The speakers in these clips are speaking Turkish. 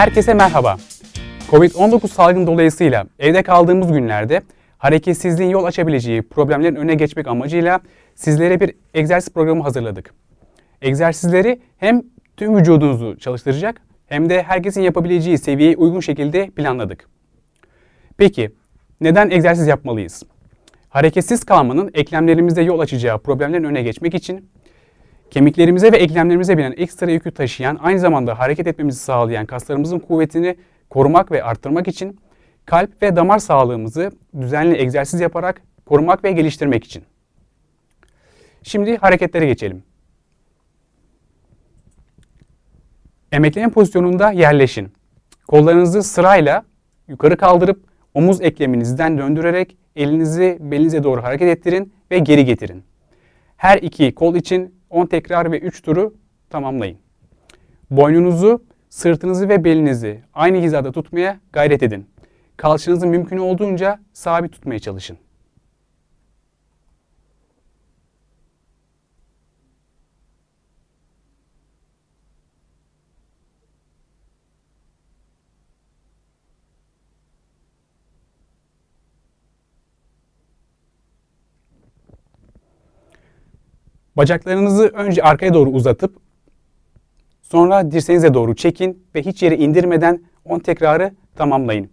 Herkese merhaba. Covid-19 salgını dolayısıyla evde kaldığımız günlerde hareketsizliğin yol açabileceği problemlerin önüne geçmek amacıyla sizlere bir egzersiz programı hazırladık. Egzersizleri hem tüm vücudunuzu çalıştıracak hem de herkesin yapabileceği seviyeye uygun şekilde planladık. Peki neden egzersiz yapmalıyız? Hareketsiz kalmanın eklemlerimizde yol açacağı problemlerin önüne geçmek için kemiklerimize ve eklemlerimize binen ekstra yükü taşıyan, aynı zamanda hareket etmemizi sağlayan kaslarımızın kuvvetini korumak ve arttırmak için kalp ve damar sağlığımızı düzenli egzersiz yaparak korumak ve geliştirmek için. Şimdi hareketlere geçelim. Emekleme pozisyonunda yerleşin. Kollarınızı sırayla yukarı kaldırıp omuz ekleminizden döndürerek elinizi belinize doğru hareket ettirin ve geri getirin. Her iki kol için 10 tekrar ve 3 turu tamamlayın. Boynunuzu, sırtınızı ve belinizi aynı hizada tutmaya gayret edin. Kalçanızı mümkün olduğunca sabit tutmaya çalışın. Bacaklarınızı önce arkaya doğru uzatıp sonra dirseğinize doğru çekin ve hiç yere indirmeden 10 tekrarı tamamlayın.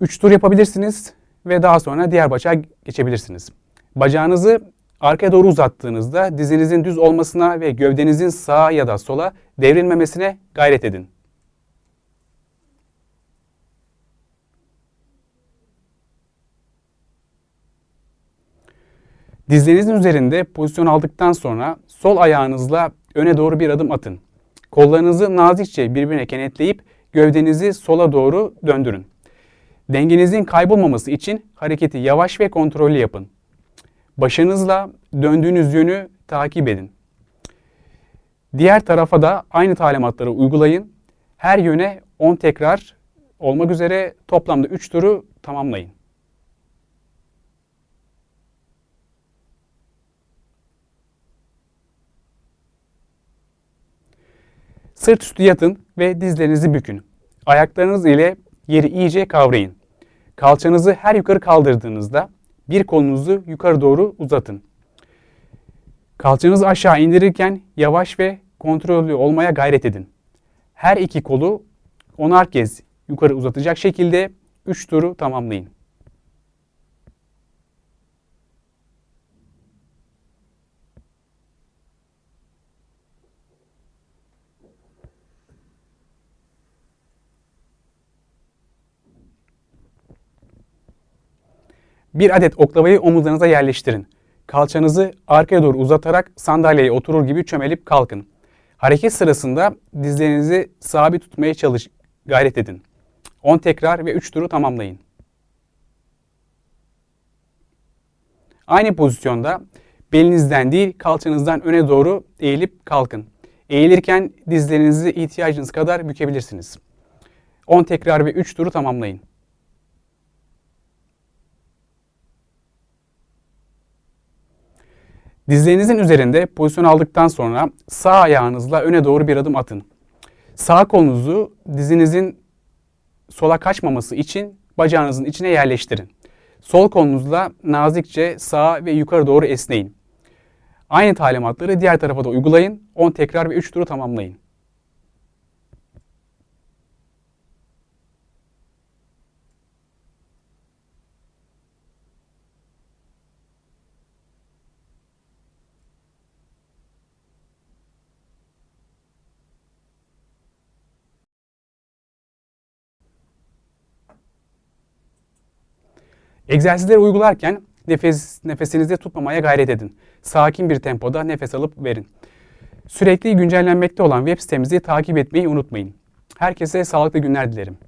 3 tur yapabilirsiniz ve daha sonra diğer bacağa geçebilirsiniz. Bacağınızı arkaya doğru uzattığınızda dizinizin düz olmasına ve gövdenizin sağa ya da sola devrilmemesine gayret edin. Dizlerinizin üzerinde pozisyon aldıktan sonra sol ayağınızla öne doğru bir adım atın. Kollarınızı nazikçe birbirine kenetleyip gövdenizi sola doğru döndürün. Dengenizin kaybolmaması için hareketi yavaş ve kontrollü yapın. Başınızla döndüğünüz yönü takip edin. Diğer tarafa da aynı talimatları uygulayın. Her yöne 10 tekrar olmak üzere toplamda 3 turu tamamlayın. Sırt üstü yatın ve dizlerinizi bükün. Ayaklarınız ile yeri iyice kavrayın. Kalçanızı her yukarı kaldırdığınızda bir kolunuzu yukarı doğru uzatın. Kalçanızı aşağı indirirken yavaş ve kontrollü olmaya gayret edin. Her iki kolu onar kez yukarı uzatacak şekilde 3 turu tamamlayın. Bir adet oklavayı omuzlarınıza yerleştirin. Kalçanızı arkaya doğru uzatarak sandalyeye oturur gibi çömelip kalkın. Hareket sırasında dizlerinizi sabit tutmaya çalış, gayret edin. 10 tekrar ve 3 turu tamamlayın. Aynı pozisyonda belinizden değil kalçanızdan öne doğru eğilip kalkın. Eğilirken dizlerinizi ihtiyacınız kadar bükebilirsiniz. 10 tekrar ve 3 turu tamamlayın. Dizlerinizin üzerinde pozisyon aldıktan sonra sağ ayağınızla öne doğru bir adım atın. Sağ kolunuzu dizinizin sola kaçmaması için bacağınızın içine yerleştirin. Sol kolunuzla nazikçe sağa ve yukarı doğru esneyin. Aynı talimatları diğer tarafa da uygulayın. 10 tekrar ve 3 turu tamamlayın. Egzersizleri uygularken nefes, nefesinizi tutmamaya gayret edin. Sakin bir tempoda nefes alıp verin. Sürekli güncellenmekte olan web sitemizi takip etmeyi unutmayın. Herkese sağlıklı günler dilerim.